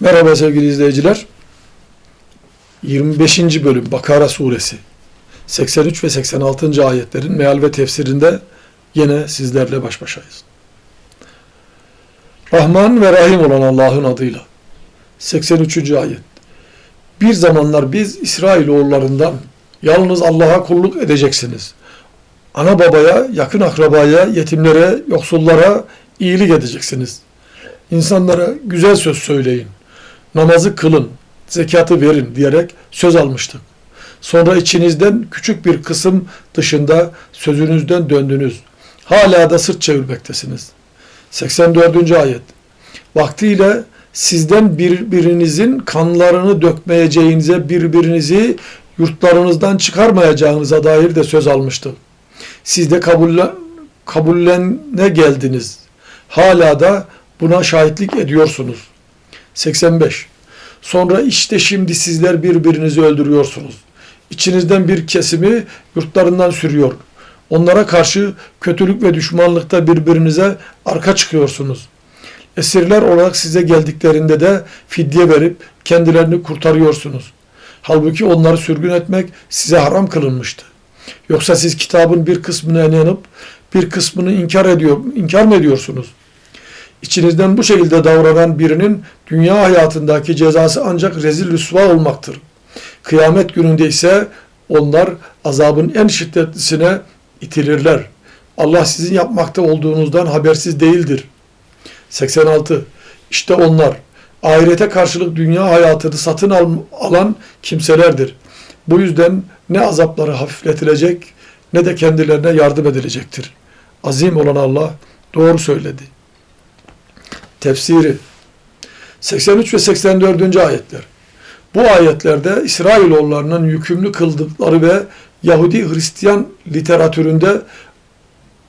Merhaba sevgili izleyiciler. 25. bölüm Bakara suresi 83 ve 86. ayetlerin meal ve tefsirinde yine sizlerle baş başayız. Rahman ve Rahim olan Allah'ın adıyla 83. ayet Bir zamanlar biz İsrailoğullarından yalnız Allah'a kulluk edeceksiniz. Ana babaya, yakın akrabaya, yetimlere, yoksullara iyilik edeceksiniz. İnsanlara güzel söz söyleyin namazı kılın, zekatı verin diyerek söz almıştık. Sonra içinizden küçük bir kısım dışında sözünüzden döndünüz. Hala da sırt çevirmektesiniz. 84. ayet. Vaktiyle sizden birbirinizin kanlarını dökmeyeceğinize, birbirinizi yurtlarınızdan çıkarmayacağınıza dair de söz almıştık. Siz de kabulle, kabullene geldiniz. Hala da buna şahitlik ediyorsunuz. 85. Sonra işte şimdi sizler birbirinizi öldürüyorsunuz. İçinizden bir kesimi yurtlarından sürüyor. Onlara karşı kötülük ve düşmanlıkta birbirinize arka çıkıyorsunuz. Esirler olarak size geldiklerinde de fidye verip kendilerini kurtarıyorsunuz. Halbuki onları sürgün etmek size haram kılınmıştı. Yoksa siz kitabın bir kısmına inanıp bir kısmını inkar ediyor, inkar mı ediyorsunuz? İçinizden bu şekilde davranan birinin dünya hayatındaki cezası ancak rezil rüsva olmaktır. Kıyamet gününde ise onlar azabın en şiddetlisine itilirler. Allah sizin yapmakta olduğunuzdan habersiz değildir. 86. İşte onlar ahirete karşılık dünya hayatını satın al alan kimselerdir. Bu yüzden ne azapları hafifletilecek ne de kendilerine yardım edilecektir. Azim olan Allah doğru söyledi. Tefsiri 83 ve 84. ayetler. Bu ayetlerde İsrailoğullarının yükümlü kıldıkları ve Yahudi Hristiyan literatüründe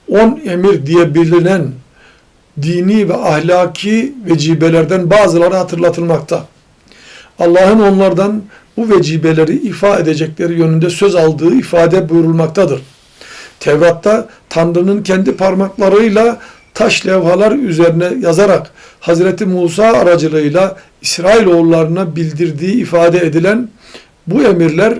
on emir diye bilinen dini ve ahlaki vecibelerden bazıları hatırlatılmakta. Allah'ın onlardan bu vecibeleri ifa edecekleri yönünde söz aldığı ifade buyurulmaktadır. Tevrat'ta Tanrı'nın kendi parmaklarıyla taş levhalar üzerine yazarak Hazreti Musa aracılığıyla İsrailoğullarına bildirdiği ifade edilen bu emirler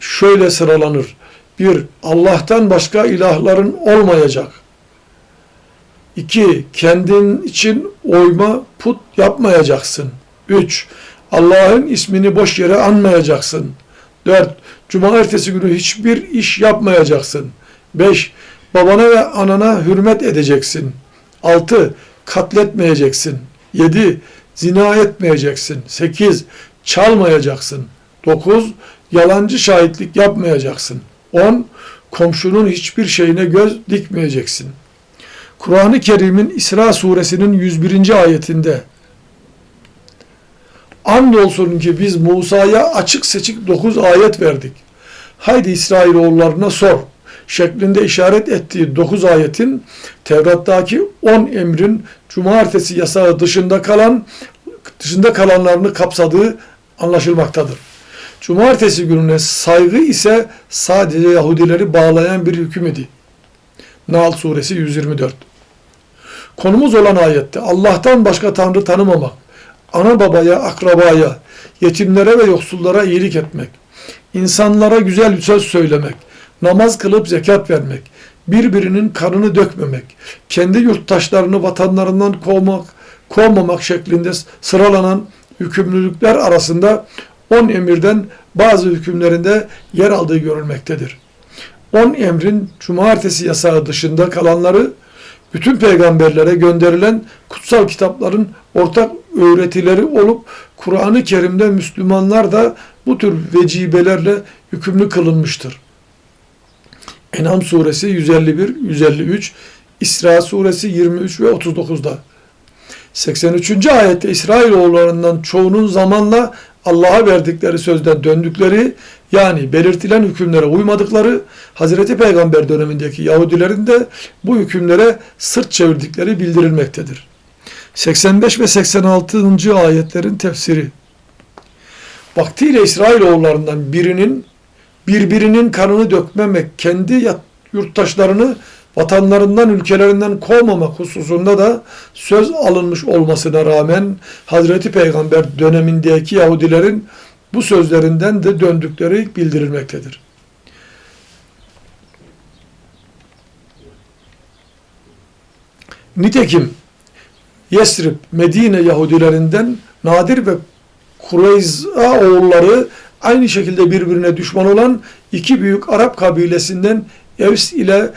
şöyle sıralanır. Bir, Allah'tan başka ilahların olmayacak. İki, kendin için oyma put yapmayacaksın. Üç, Allah'ın ismini boş yere anmayacaksın. Dört, cumartesi günü hiçbir iş yapmayacaksın. Beş, babana ve anana hürmet edeceksin. Altı, katletmeyeceksin. 7. Zina etmeyeceksin. 8. Çalmayacaksın. 9. Yalancı şahitlik yapmayacaksın. 10. Komşunun hiçbir şeyine göz dikmeyeceksin. Kur'an-ı Kerim'in İsra suresinin 101. ayetinde Andolsun ki biz Musa'ya açık seçik 9 ayet verdik. Haydi İsrailoğullarına sor şeklinde işaret ettiği 9 ayetin Tevrat'taki 10 emrin cumartesi yasağı dışında kalan dışında kalanlarını kapsadığı anlaşılmaktadır. Cumartesi gününe saygı ise sadece Yahudileri bağlayan bir hüküm idi. Nahl suresi 124. Konumuz olan ayette Allah'tan başka Tanrı tanımamak, ana babaya, akrabaya, yetimlere ve yoksullara iyilik etmek, insanlara güzel söz söylemek, namaz kılıp zekat vermek, birbirinin kanını dökmemek, kendi yurttaşlarını vatanlarından kovmak, kovmamak şeklinde sıralanan hükümlülükler arasında on emirden bazı hükümlerinde yer aldığı görülmektedir. On emrin cumartesi yasağı dışında kalanları bütün peygamberlere gönderilen kutsal kitapların ortak öğretileri olup Kur'an-ı Kerim'de Müslümanlar da bu tür vecibelerle yükümlü kılınmıştır. Enam suresi 151, 153, İsra suresi 23 ve 39'da. 83. ayette İsrailoğullarından çoğunun zamanla Allah'a verdikleri sözden döndükleri yani belirtilen hükümlere uymadıkları Hazreti Peygamber dönemindeki Yahudilerin de bu hükümlere sırt çevirdikleri bildirilmektedir. 85 ve 86. ayetlerin tefsiri Vaktiyle İsrailoğullarından birinin birbirinin kanını dökmemek, kendi yurttaşlarını vatanlarından, ülkelerinden kovmamak hususunda da söz alınmış olmasına rağmen Hazreti Peygamber dönemindeki Yahudilerin bu sözlerinden de döndükleri bildirilmektedir. Nitekim Yesrib, Medine Yahudilerinden Nadir ve Kureyza oğulları aynı şekilde birbirine düşman olan iki büyük Arap kabilesinden Evs ile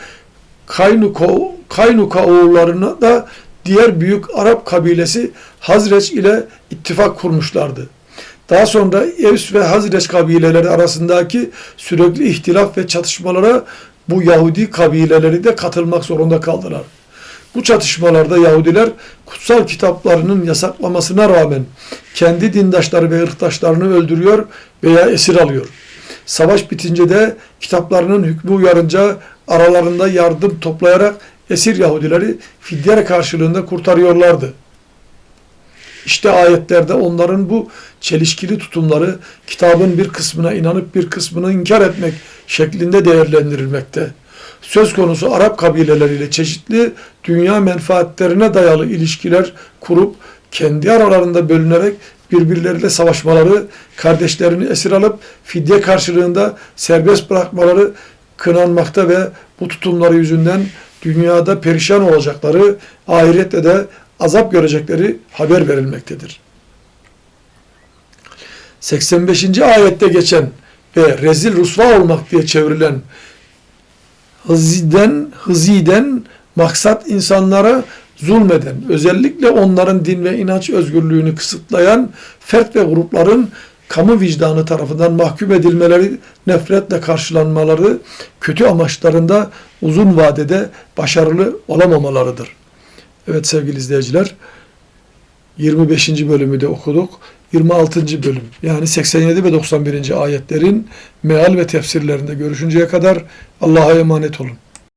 Kaynuka, Kaynuka oğullarına da diğer büyük Arap kabilesi Hazreç ile ittifak kurmuşlardı. Daha sonra Evs ve Hazreç kabileleri arasındaki sürekli ihtilaf ve çatışmalara bu Yahudi kabileleri de katılmak zorunda kaldılar. Bu çatışmalarda Yahudiler kutsal kitaplarının yasaklamasına rağmen kendi dindaşları ve ırktaşlarını öldürüyor veya esir alıyor. Savaş bitince de kitaplarının hükmü uyarınca aralarında yardım toplayarak esir Yahudileri fidye karşılığında kurtarıyorlardı. İşte ayetlerde onların bu çelişkili tutumları kitabın bir kısmına inanıp bir kısmını inkar etmek şeklinde değerlendirilmekte. Söz konusu Arap kabileleriyle çeşitli dünya menfaatlerine dayalı ilişkiler kurup kendi aralarında bölünerek birbirleriyle savaşmaları, kardeşlerini esir alıp fidye karşılığında serbest bırakmaları kınanmakta ve bu tutumları yüzünden dünyada perişan olacakları, ahirette de azap görecekleri haber verilmektedir. 85. ayette geçen ve rezil rusva olmak diye çevrilen hıziden, hıziden maksat insanlara zulmeden, özellikle onların din ve inanç özgürlüğünü kısıtlayan fert ve grupların kamu vicdanı tarafından mahkum edilmeleri, nefretle karşılanmaları, kötü amaçlarında uzun vadede başarılı olamamalarıdır. Evet sevgili izleyiciler, 25. bölümü de okuduk. 26. bölüm yani 87 ve 91. ayetlerin meal ve tefsirlerinde görüşünceye kadar Allah'a emanet olun.